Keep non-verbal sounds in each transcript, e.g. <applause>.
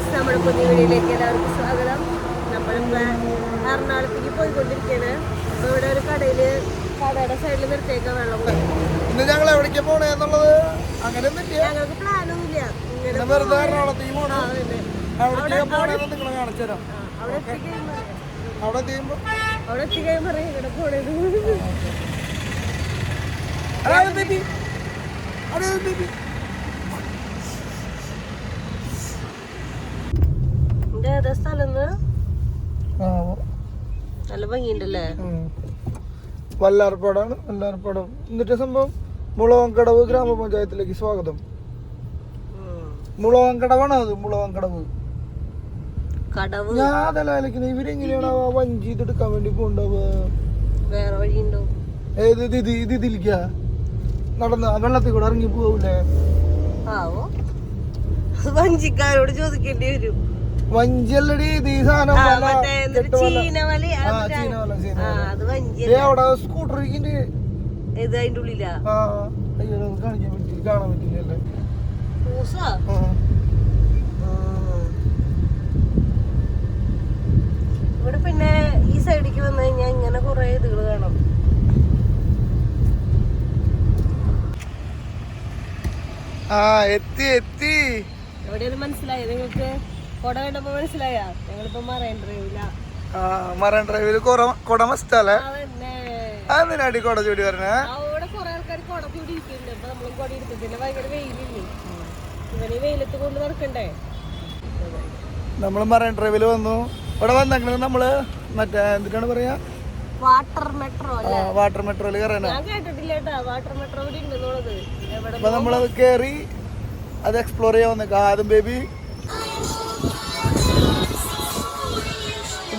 Guys നമ്മുടെ പുതിയ വീടിലേക്ക് എല്ലാവർക്കും സ്വാഗതം. നമ്മൾ എറണാകുളത്തേക്ക് പോയിക്കൊണ്ടിരിക്കുകയാണ് അപ്പൊ ഇവിടെ ഒരു കടയിൽ കടയുടെ സൈഡിൽ നിർത്തിയേക്കാൻ വെള്ളം ഇന്ന് ഞങ്ങൾ എവിടേക്ക് പോണെന്നുള്ളത് അങ്ങനെയൊന്നും ഞങ്ങൾക്ക് പ്ലാനൊന്നുമില്ല. ഇങ്ങനെ വെറുതെ എറണാകുളത്തേക്ക് അവിടെ എത്തിക്കഴിയുമ്പോ അവിടെ എത്തിയുമ്പോ അവിടെ എത്തിക്കഴിയുമ്പോ പറയും ഇവിടെ പോണേത് അതാണ് ബേബി അതാണ് ബേബി ഇത് ഏതാ സ്ഥലം നല്ല ഭംഗിയുണ്ടല്ലേ. വല്ലാർപ്പാടാണ് വല്ലാർപ്പാടം എന്നിട്ട് സംഭവം മുളവങ്കടവ് ഗ്രാമപഞ്ചായത്തിലേക്ക് സ്വാഗതം. മുളവങ്കടവാണ് അത്? മുളവങ്കടവ് കടവ്? ഞാൻ അതല്ല ആലോചിക്കുന്നത് ഇവരെങ്ങനെയാണ് ആ വഞ്ചി ഇതെടുക്കാൻ വേണ്ടി പോണ്ടാവുക വേറെ വഴിയുണ്ടോ? ഏത് ഇത് ഇത് ഇത് ഇതിലിക്ക നടന്ന് ആ വെള്ളത്തിൽ കൂടെ ഇറങ്ങി പോവൂലേ? ആവോ? വഞ്ചിക്കാരോട് ചോദിക്കേണ്ടി വരും. വഞ്ചിയല്ലടി ഈ സാധനം അവിടെ സ്കൂട്ടർ ഇത് അതിന്റെ ഉള്ളിലാ? കാണിക്കാൻ പറ്റി കാണാൻ പറ്റില്ലല്ലേ. ഇവിടെ പിന്നെ ഈ സൈഡിലേക്ക് വന്നു കഴിഞ്ഞാൽ ഇങ്ങനെ കുറെ ഇതുകൾ കാണാം. ആ എത്തി എത്തി. എവിടെയാണ് മനസ്സിലായത് നിങ്ങൾക്ക്? കൊട കണ്ടപ്പോ മനസ്സിലായാ? ഞങ്ങളിപ്പോ മറൈൻ ഡ്രൈവില. മറൈൻ ഡ്രൈവിൽ കൊട മസ്റ്റല്ലേ? കൊട ചൂടി പറഞ്ഞേ അവിടെ കുറെ ആൾക്കാർ കൊട ചൂടി ഇരിക്കുന്നുണ്ട് അപ്പൊ നമ്മളും കൊട എടുത്തിട്ടില്ല ഭയങ്കര വെയിലില്ലേ? ഇവന് ഈ വെയിലത്ത് കൊണ്ട് നടക്കണ്ടേ? നമ്മൾ മറൈൻ ഡ്രൈവിൽ വന്നു. ഇവിടെ വന്നേക്കണത് നമ്മൾ മറ്റേ എന്തിനാണ് പറയാ? വാട്ടർ മെട്രോ വാട്ടർ മെട്രോയിൽ കയറാനാ. കേട്ടിട്ടില്ല വാട്ടർ മെട്രോ ഇവിടെ ഉണ്ടെന്നുള്ളത്. എവിടെ അപ്പൊ നമ്മളത് കേറി അത് എക്സ്പ്ലോർ ചെയ്യാൻ വന്നേക്കാം. ആദ്യം ബേബി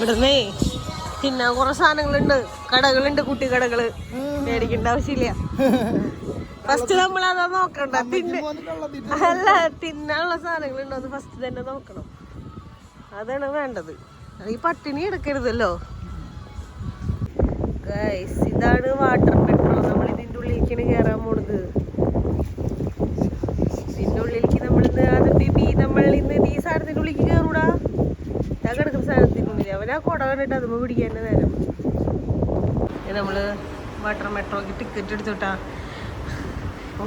ഇവിടുന്നേ തിന്നാൻ കുറെ സാധനങ്ങളുണ്ട്. കടകളുണ്ട് കുട്ടി കടകൾ. മേടിക്കേണ്ട ആവശ്യമില്ല. ഫസ്റ്റ് നമ്മൾ അതാ നോക്കണ്ട തിന്ന അല്ല തിന്നാനുള്ള സാധനങ്ങളുണ്ടോ. അത് ഫസ്റ്റ് തന്നെ നോക്കണം. അതാണ് വേണ്ടത്. ഈ പട്ടിണി എടുക്കരുതല്ലോ. ഗൈസ് ഇതാണ് വാട്ടർ പെട്രോൾ നമ്മൾ ഇതിന്റെ ഉള്ളിലേക്കാണ് കയറാൻ പോണത്. ഇതിന്റെ ഉള്ളിലേക്ക് നമ്മൾ ഇന്ന് ബേബി നമ്മൾ ഇന്ന് ഈ സാധനത്തിന്റെ ഉള്ളിലേക്ക് കയറൂടാ ഞാൻ കിടക്കുന്ന സാധനത്തിന്റെ അവൻ ആ കുട കണ്ടിട്ട് അതുമ്പോ പിടിക്കാൻ നേരം. ഇത് നമ്മൾ വാട്ടർ മെട്രോക്ക് ടിക്കറ്റ് എടുത്തോട്ടാ.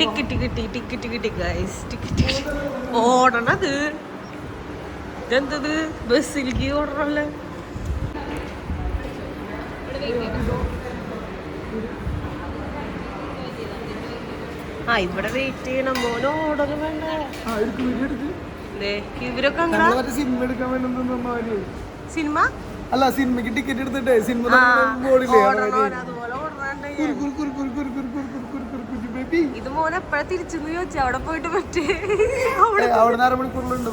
ടിക്കറ്റ് കിട്ടി ടിക്കറ്റ് കിട്ടി ഗൈസ് ടിക്കറ്റ് ഓടണത്. ഇതെന്തത്? ബസ്സിലേക്ക് ഓടണല്ലേ? ആ ഇവിടെ വെയിറ്റ് ചെയ്യണം. മോനോ ഓടൊന്നും വേണ്ട ഇവരൊക്കെ സിനിമ അല്ല സിനിമയ്ക്ക് ടിക്കറ്റ് എടുത്തിട്ടേ സിനിമ ഇത് മോനെ എപ്പോഴാ തിരിച്ചെന്ന് ചോദിച്ചു അവിടെ പോയിട്ട് പറ്റേ അവിടെ അര മണിക്കൂറിലുണ്ട്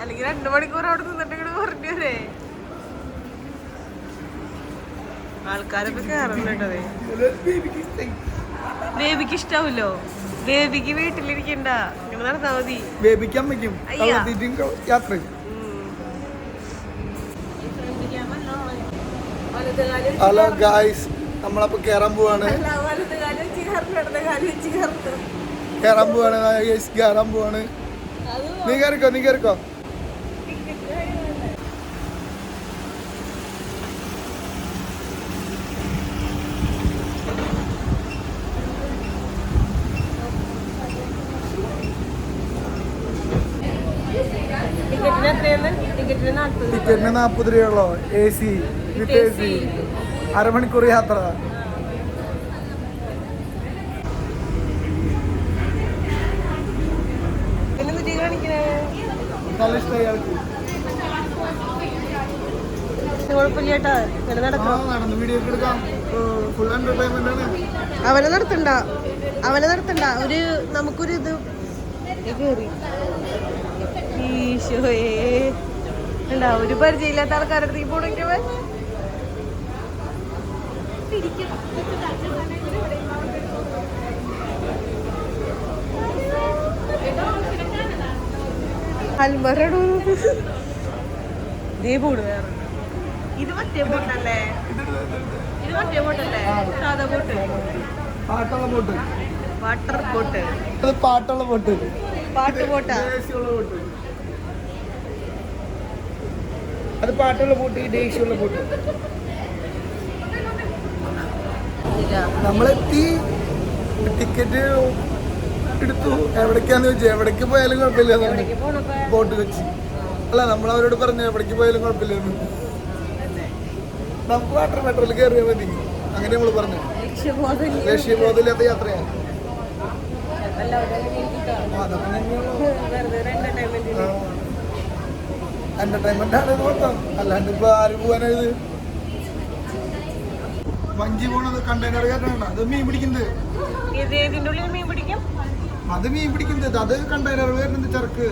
അല്ലെങ്കിൽ രണ്ടു മണിക്കൂർ അവിടെ നിന്നിട്ട് ഇങ്ങോട്ട് പറഞ്ഞു വരേ ആൾക്കാരൊക്കെ കേറണുണ്ടതേ ബേബിക്ക് ഇഷ്ടാവൂലോ ബേബിക്ക് വീട്ടിലിരിക്കണ്ട ഇങ്ങനെ വെക്കും യാത്ര. ഹലോ ഗായ്സ് നമ്മളപ്പോ കേറാൻ പോവാണ്. കേറാൻ പോവാണ് ഗായ്സ് കേറാൻ പോവാണ്. നീ കയറിക്കോ നീ കയറിക്കോ ടിക്കറ്റിന് നാൽപ്പത് രൂപയുള്ളോ A C with A C അരമണിക്കൂർ യാത്ര. നല്ല ഇഷ്ടമായി അവനെ നടത്തണ്ട. അവനെ നടത്തണ്ട. ഒരു നമുക്കൊരു ഇത്. ഈശോയേ. അല്ല ഒരു പരിചയമില്ലാത്ത ആൾക്കാരുടെ അടുത്തേക്ക് പോണെങ്കിൽ അൽമറടോ ദേ വേറെ. ഇത് മറ്റേ ബോട്ടല്ലേ ഇത് മറ്റേ ബോട്ടല്ലേ സാധാ ബോട്ട് പാട്ടുള്ള ബോട്ട് വാട്ടർ ബോട്ട് പാട്ടുള്ള ബോട്ട് പാട്ട് ബോട്ട് അത് പാട്ടുള്ള പൂട്ട് ദേഷ്യമുള്ള പൂട്ട്. നമ്മളെത്തി. ടിക്കറ്റ് എടുത്തു. എവിടേക്കാന്ന് വെച്ചാൽ എവിടേക്ക് പോയാലും കുഴപ്പമില്ല. ബോട്ട് വെച്ച്. അല്ല നമ്മൾ അവരോട് പറഞ്ഞു എവിടേക്ക് പോയാലും കുഴപ്പമില്ല നമുക്ക് വാട്ടർ മെട്രോയിൽ കയറിയാൽ മതി. അങ്ങനെ നമ്മൾ പറഞ്ഞു. ലക്ഷ്യബോധമില്ലാത്ത യാത്രയാണ്. അതൊക്കെ തന്നെയുള്ളൂ വെറുതെ ഒരു entertainment ന്. എന്റർടൈൻമെന്റ് ആണ് ഇത് മൊത്തം. അല്ലാണ്ട് ഇപ്പൊ ആര് പോവാനായത് വഞ്ചി പോണത് കണ്ടെയ്നർ കയറ്റാണ് അത് മീൻ പിടിക്കുന്നത്. ഇത് അത് മീൻ പിടിക്കുന്നത്. അത് കണ്ടെയ്നർ വരുന്നത് ചെറുക്ക്.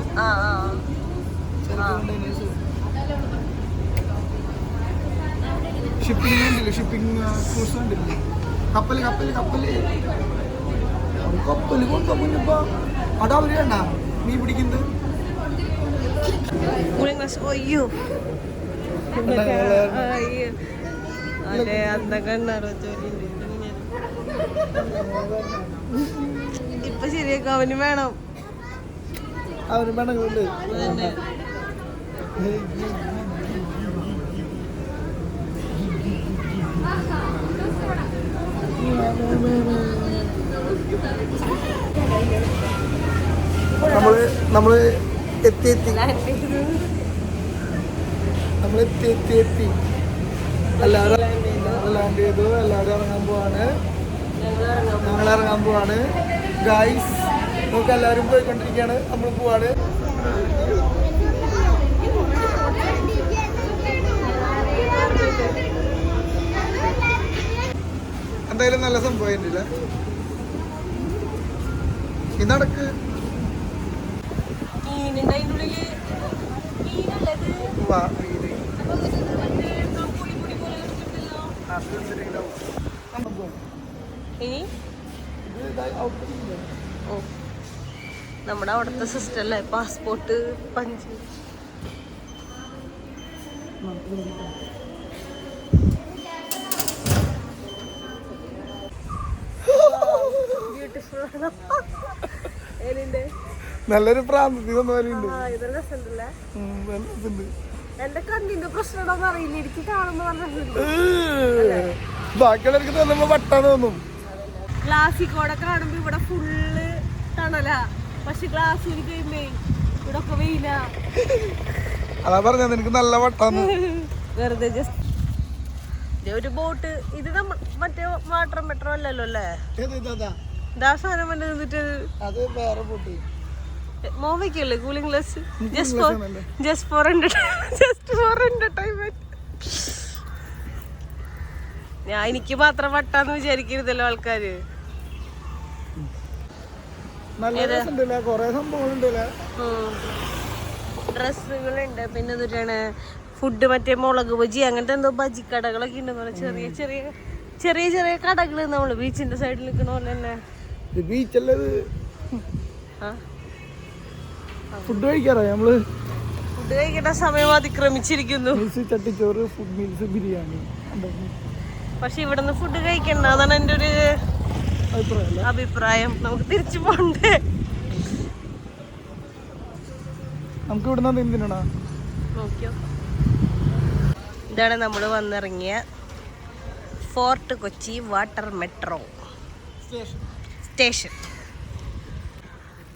ഷിപ്പിംഗ് ഉണ്ടല്ലേ ഷിപ്പിംഗ് ക്രൂസ് ഉണ്ടല്ലേ. കപ്പൽ കപ്പൽ കപ്പൽ. കപ്പൽ കൊണ്ടോ കുഞ്ഞപ്പ അവിടെ അവർ വേണ്ട മീൻ പിടിക്കുന്നത്. കൂളിംഗ് ഗ്ലാസ് അയ്യോ. അയ്യോ. അതെ അന്ന കണ്ണാറോ ജോലിയുണ്ട് ഇപ്പൊ ശരിയാക്കാം. അവന് വേണം. അവർ വേണമെങ്കിലുണ്ട് നമ്മൾ നമ്മൾ എത്തി എത്തി നമ്മൾ എത്തി എത്തി എത്തി എല്ലാവരും ചെയ്തു. എല്ലാവരും ഇറങ്ങാൻ പോവാണ്. ഞങ്ങൾ ഇറങ്ങാം ഇറങ്ങാൻ പോവാണ്. ഗായ്സ് നമുക്ക് എല്ലാവരും പോയിക്കൊണ്ടിരിക്കുകയാണ്. നമ്മൾ പോവാണ്. എന്തായാലും നല്ല സംഭവം ഇല്ല ഈ നടക്ക് മീനുണ്ട് അതിന്റെ മീനല്ലത്. ഇനി? ഓ. നമ്മുടെ അവിടുത്തെ സിസ്റ്റം അല്ലേ പാസ്പോർട്ട് പഞ്ച്. <laughs> ബ്യൂട്ടിഫുൾ ആണ്. ഏതിന്റെ നല്ലൊരു പ്രാന്തത്തിൽ വന്ന പോലെ ഉണ്ട്. എന്റെ കണ്ണിന്റെ അറിയില്ല എനിക്ക് കാണുമ്പോ. ബാക്കിയുള്ളവർക്ക് തോന്നുമ്പോ വട്ടാന്ന് തോന്നും. ഗ്ലാസ്സിൽ കൂടെ കാണുമ്പോ ഇവിടെ ഫുള്ള് തണലാ. പക്ഷെ ഗ്ലാസ് കഴിയുമ്പേ ഇവിടെ ഒക്കെ വെയില. അതാ പറഞ്ഞ നിനക്ക് നല്ല വട്ടാന്ന്. വെറുതെ ജസ്റ്റ് ഒരു ബോട്ട്. ഇത് നമ്മ മറ്റേ വാട്ടർ മെട്രോ അല്ലല്ലോ അല്ലേ? ഇതാ സാധനം വന്നിട്ട് അത് വേറെ പോട്ട് മോവയ്ക്കല്ലേ cooling glass just for? Just for just for ഞാൻ എനിക്ക് മാത്രം വട്ടാന്ന് വിചാരിക്കരുതല്ലോ ആൾക്കാര്. ഡ്രസ്സുകളുണ്ട്. പിന്നെ എന്തൊക്കെയാണ് ഫുഡ് മറ്റേ മുളക് ബജി അങ്ങനത്തെ എന്തോ ബജി കടകളൊക്കെ ഉണ്ടെന്ന് ചെറിയ ചെറിയ ചെറിയ ചെറിയ കടകൾ നമ്മൾ ബീച്ചിന്റെ സൈഡിൽ നിൽക്കണ പോലെ തന്നെ. ഇത് ബീച്ചല്ലേ ആ? ഫുഡ് കഴിക്കാറോ നമ്മൾ ഫുഡ് കഴിക്കേണ്ട സമയം അതിക്രമിച്ചിരിക്കുന്നു. മീൽസ് ചട്ടിച്ചോറ് ഫുഡ് മീൽസ് ബിരിയാണി. പക്ഷെ ഇവിടുന്ന് ഫുഡ് കഴിക്കണ്ട അതാണ് എന്റെ ഒരു അഭിപ്രായം നമുക്ക് തിരിച്ചു പോണ്ടേ? നമുക്ക് ഇവിടുന്ന് എന്തിനാ നോക്കിയോ. ഇതാണ് നമ്മൾ വന്നിറങ്ങിയ Fort Kochi water metro. Station.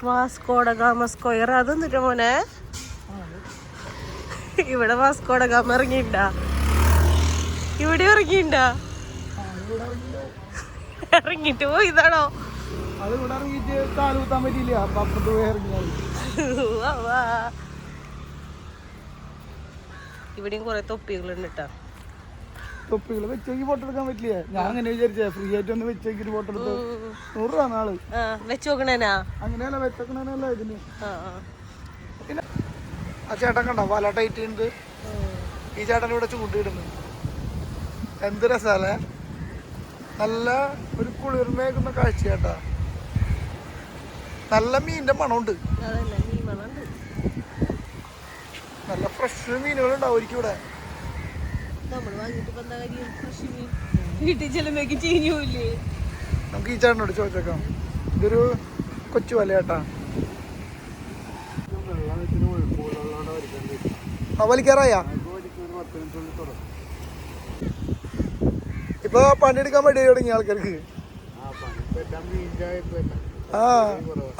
Vasco da Gama square. അതൊന്നിട്ട് മോനെ? ഇവിടെ വാസ്കോട ഗാമ ഇറങ്ങിണ്ടാ ഇവിടെ ഇറങ്ങിണ്ടാ ഇറങ്ങിട്ട് പോയതാണോ. ഇവിടെയും കുറെ തൊപ്പികളുണ്ട് കേട്ടോ തൊപ്പികൾ വെച്ചേക്ക് ഫോട്ടോ എടുക്കാൻ പറ്റില്ല? ഞാൻ അങ്ങനെ വിചാരിച്ചേ ഫ്രീ ആയിട്ട് ഒന്ന് വെച്ചേക്ക് ഫോട്ടോ എടുത്ത് നൂറ് രൂപ നാൾ. ആ വെച്ച് നോക്കണേനാ അങ്ങനെയല്ല വെച്ചേക്കണല്ല ഇതിന്. പിന്നെ ആ ചേട്ടൻ കണ്ടോ വല ടൈറ്റ് ഉണ്ട്. ഈ ചേട്ടൻ ഇവിടെ ചൂണ്ടിയിടുന്നു. എന്ത് രസാലേ? നല്ല ഒരു കുളിർമേക്കുന്ന കാഴ്ച ചേട്ടാ നല്ല മീനിന്റെ മണമുണ്ട്. നല്ല ഫ്രഷ് മീനുകളുണ്ടാവും ഒരിക്കും ഇവിടെ നമ്മൾ വീട്ടിൽ നമുക്ക് ഈ ചേട്ടനോട് ചോദിച്ചേക്കാം. ഇതൊരു കൊച്ചു വലയാട്ടാ. വലിക്കാറായാ? ഇപ്പൊ പണിയെടുക്കാൻ വേണ്ടി തുടങ്ങി ആൾക്കാർക്ക്. ആ.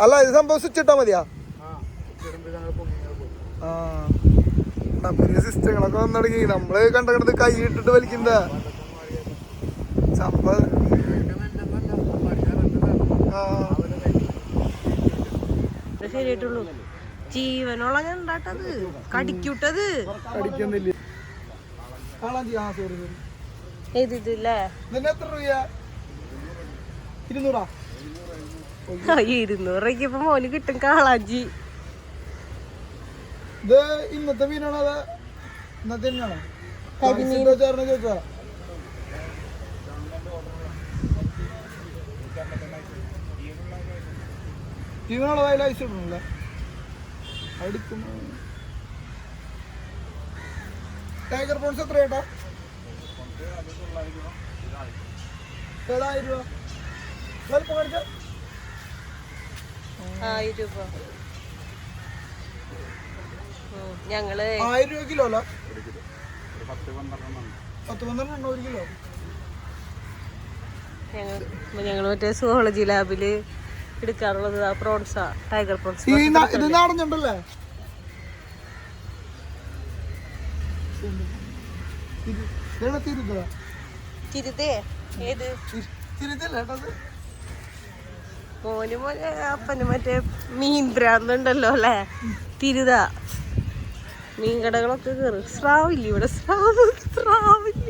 അല്ല ഇത് സംഭവം സ്വിച്ച് ഇട്ടാ മതിയാ? ആ. പുതിയ സിസ്റ്റങ്ങളൊക്കെ വന്നു തുടങ്ങി നമ്മൾ കണ്ട കണ്ടത് കൈ ഇട്ടിട്ട് വലിക്കുന്ന സംഭവം ശരിയായിട്ടുള്ളൂ. കടിക്കൂട്ടത്. എത്ര ഇരുന്നൂറാ? ഇരുന്നൂറ് രൂപയ്ക്ക് ഇപ്പൊ മോന് കിട്ടും കാളാഞ്ചി. ഇത് ഇന്നത്തെ മീനാണോ അതാ ഇന്നത്തെ മീനാണോ? ചേർന്ന് ചോദിച്ചാ ജീവനുള്ള അതിൽ ഐസ് ഇടണല്ലേ അടുക്കും ടൈഗർ പ്രോൺസ് എത്ര ചേട്ടാ ഏഴായിരം രൂപ ആയിരം രൂപ. ഞങ്ങൾ ആയിരം രൂപ കിലോ അല്ല? പത്ത് പന്ത്രണ്ടെണ്ണം ഒരു കിലോ. ഞങ്ങൾ ഞങ്ങൾ മറ്റേ സുവോളജി ലാബിൽ എടുക്കാറുള്ളത് ആ പ്രോൺസാ ടൈഗർ പ്രോൺസ് ഇത് നാടഞ്ഞുണ്ടല്ലേ ഇതാണ് തിരുത്തല? ഏത്? മോന് മോനെ അപ്പന് മറ്റേ മീൻ ഭ്രാന്തുണ്ടല്ലോ അല്ലേ? തിരുത. മീൻ കടകളൊക്കെ കയറും സ്രാവില്ല ഇവിടെ? സ്രാവ് സ്രാവില്ല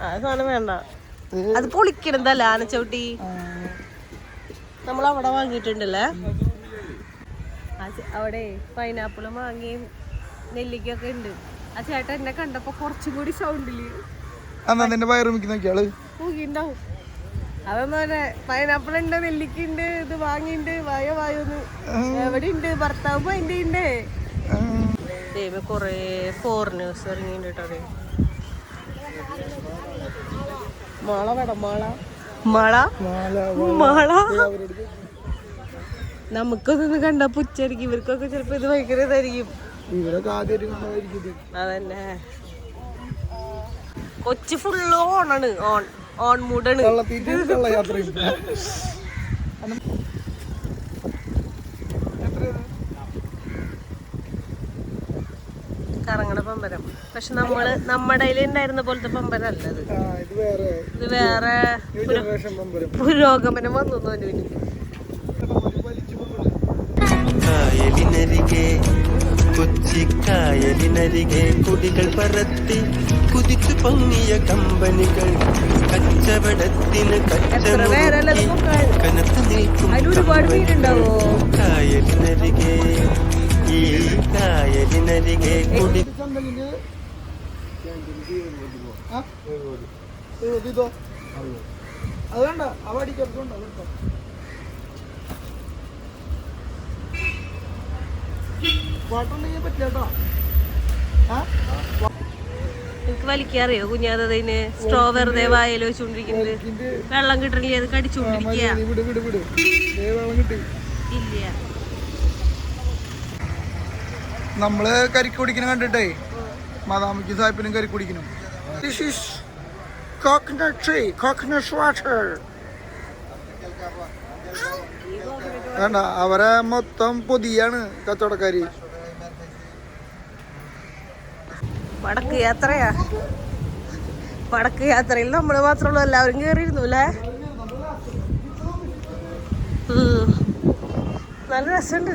ആ സാധനം വേണ്ട. അത് പൊളിക്കണതല്ല ആനച്ചവിട്ടി? നമ്മൾ അവിടെ വാങ്ങിയിട്ടുണ്ടല്ലേ? അവിടെ പൈനാപ്പിളും മാങ്ങയും നെല്ലിക്കൊക്കെ ഉണ്ട്. ആ ചേട്ടൻ എന്നെ കണ്ടപ്പോ കുറച്ചും കൂടി സൗണ്ടിൽ എന്നാ അതൊന്നും പറഞ്ഞ പൈനാപ്പിൾ ഉണ്ട് നെല്ലിക്ക ഉണ്ട് ഇത് വാങ്ങിണ്ട് വായോ വായോന്ന്. എവിടെ ഉണ്ട് ഭർത്താവ് അതിന്റെ ഉണ്ട് ദൈവം കൊറേ ഫോറിനേഴ്സ് ഇറങ്ങിണ്ടോ. മാള വേണം മാള. മാള? മാള നമുക്കൊന്നും കണ്ട പുച്ചായിരിക്കും ഇവർക്കൊക്കെ ചിലപ്പോ ഇത് ഭയങ്കര ഇതായിരിക്കും. അതന്നെ. കൊച്ചു ഫുള്ള് ഓണാണ് ഓൺ. ഓൺ മൂഡാണ് എത്രയാണ് കറങ്ങണ പമ്പരം. പക്ഷെ നമ്മൾ നമ്മുടെ ഉണ്ടായിരുന്ന പോലത്തെ പമ്പരം അല്ല ഇത് ഇത് വേറെ പുരോഗമനം വന്നു തോന്നുന്നു കായലിനരികെ കൊച്ചിക്കായലിനരികെ കുടികൾ പറത്തി കുതിച്ചു പൊങ്ങിയ കമ്പനികൾ കച്ചവടത്തിന് കനത്ത് നിൽക്കും കായലിനരികെ ഈ കായലിനരികെ കുടി ചന്തലിന്റെ ആ? എഴുപത് ഇതോ അത് വേണ്ട അവ കേട്ടോ വാട്ടുണ്ടെങ്കിൽ പറ്റില്ല കേട്ടോ എനിക്ക് വലിക്കാറിയോ കുഞ്ഞാതതിന് സ്ട്രോ വെറുതെ വായയിൽ വെച്ചുകൊണ്ടിരിക്കുന്നത്. വെള്ളം കിട്ടണില്ല അത് കടിച്ചുകൊണ്ടിരിക്കുക ഇല്ല. നമ്മൾ കരിക്ക് കുടിക്കണ കണ്ടിട്ടേ മാതാമിക്ക് സാഹിബിനും കരി കുടിക്കണം. This is coconut tree coconut water വേണ്ട അവരെ മൊത്തം പൊതിയാണ് കച്ചവടക്കാര്. വടക്ക് യാത്രയാ. വടക്ക് യാത്രയിൽ നമ്മൾ മാത്രമുള്ള എല്ലാവരും കയറിയിരുന്നു അല്ലേ. നല്ല രസമുണ്ട്.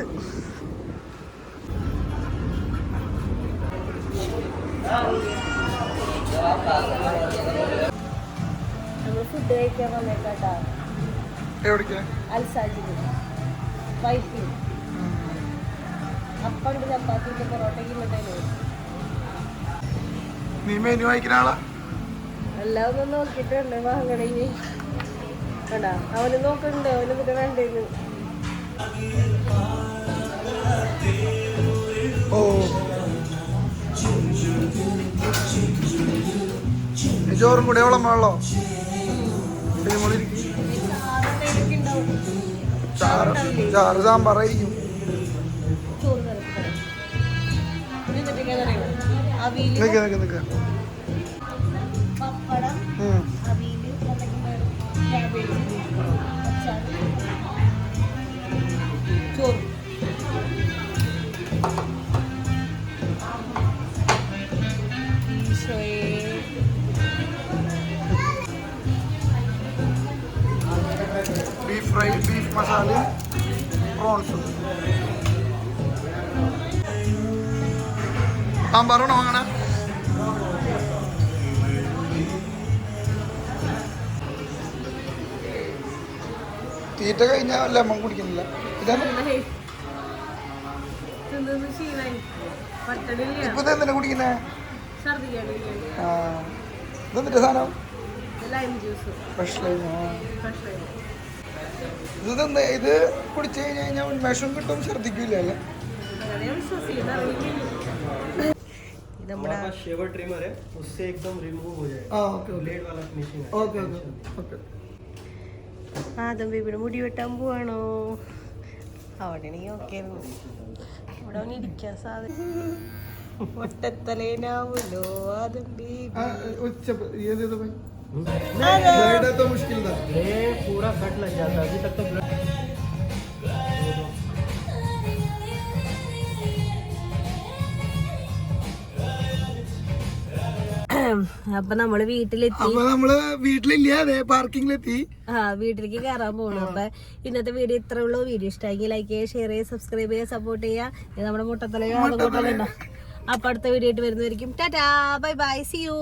നമ്മൾ ഫുഡ് കഴിക്കാൻ വന്നേക്കാട്ടാ. അൽസാജിന് ചപ്പാത്തിന്റെ പൊറോട്ടയ്ക്ക് ഇന്നത്തേനു നീ മെനു വായിക്കുന്ന ആളാ? എല്ലാം ഒന്ന് നോക്കിയിട്ടുണ്ട് വാങ്ങണേന് കണ്ടാ? അവന് നോക്കണ്ട് അവന് പിന്നെ വേണ്ടേന്ന്. ഓ. ചോറും കൂടെ എവളം വെള്ളോ ചാറ് ചാറ് സാമ്പാറായിരിക്കും. Habilio. Nega, nega, nega. Beef fry, beef masalah. സാമ്പാറാണോ വാങ്ങണ. തീറ്റ കഴിഞ്ഞാൽ ലെമൺ കുടിക്കുന്നില്ല. ഇതാണ് ഇപ്പൊ എന്തിനാ കുടിക്കുന്നേ? ഛർദിക്കാണ്ടില്ല ആ. ഇതെന്നിട്ട് സാധനം? ഇത് ഇത് കുടിച്ചു കഴിഞ്ഞാൽ ഉന്മേഷം കിട്ടും ഛർദിക്കില്ല അല്ലേ? അങ്ങനെ വിശ്വസിക്കുന്ന അറിയില്ല ഇത് നമ്മുടെ शेवर ट्रिमर है उससे एकदम रिमूव हो जाएगा ആ ഓക്കെ ഓക്കെ ब्लेड वाला फिनिशिंग है ഓക്കെ ഓക്കെ ഓക്കെ ആദം ബേബിയുടെ മുടി വെട്ടാൻ പോവാണോ അവിടെ ആണെങ്കിൽ ഓക്കെ ഇവിടെ അവന് ഇരിക്കാൻ സാധനം ഒട്ടത്തലേനാവൂലോ ആദം ബേബി उच्च ये दे दो भाई ആദം. ब्लड है तो मुश्किल था ये पूरा कट लग जाता है अभी तक तो ब्लड അപ്പൊ നമ്മൾ വീട്ടിലെത്തി. അപ്പൊ നമ്മൾ വീട്ടിലില്ല അതെ പാർക്കിങ്ങിലെത്തി. ആ വീട്ടിലേക്ക് കയറാൻ പോകണം അപ്പൊ ഇന്നത്തെ വീഡിയോ ഇത്ര ഉള്ളൂ. വീഡിയോ ഇഷ്ടമെങ്കിൽ ലൈക്ക് ചെയ്യുക ഷെയർ ചെയ്യുക സബ്സ്ക്രൈബ് ചെയ്യുക സപ്പോർട്ട് ചെയ്യുക. നമ്മുടെ മുട്ടത്തലയോ അപ്പൊ അടുത്ത വീഡിയോ ആയിട്ട് വരുന്നതായിരിക്കും Tata. Bye bye see you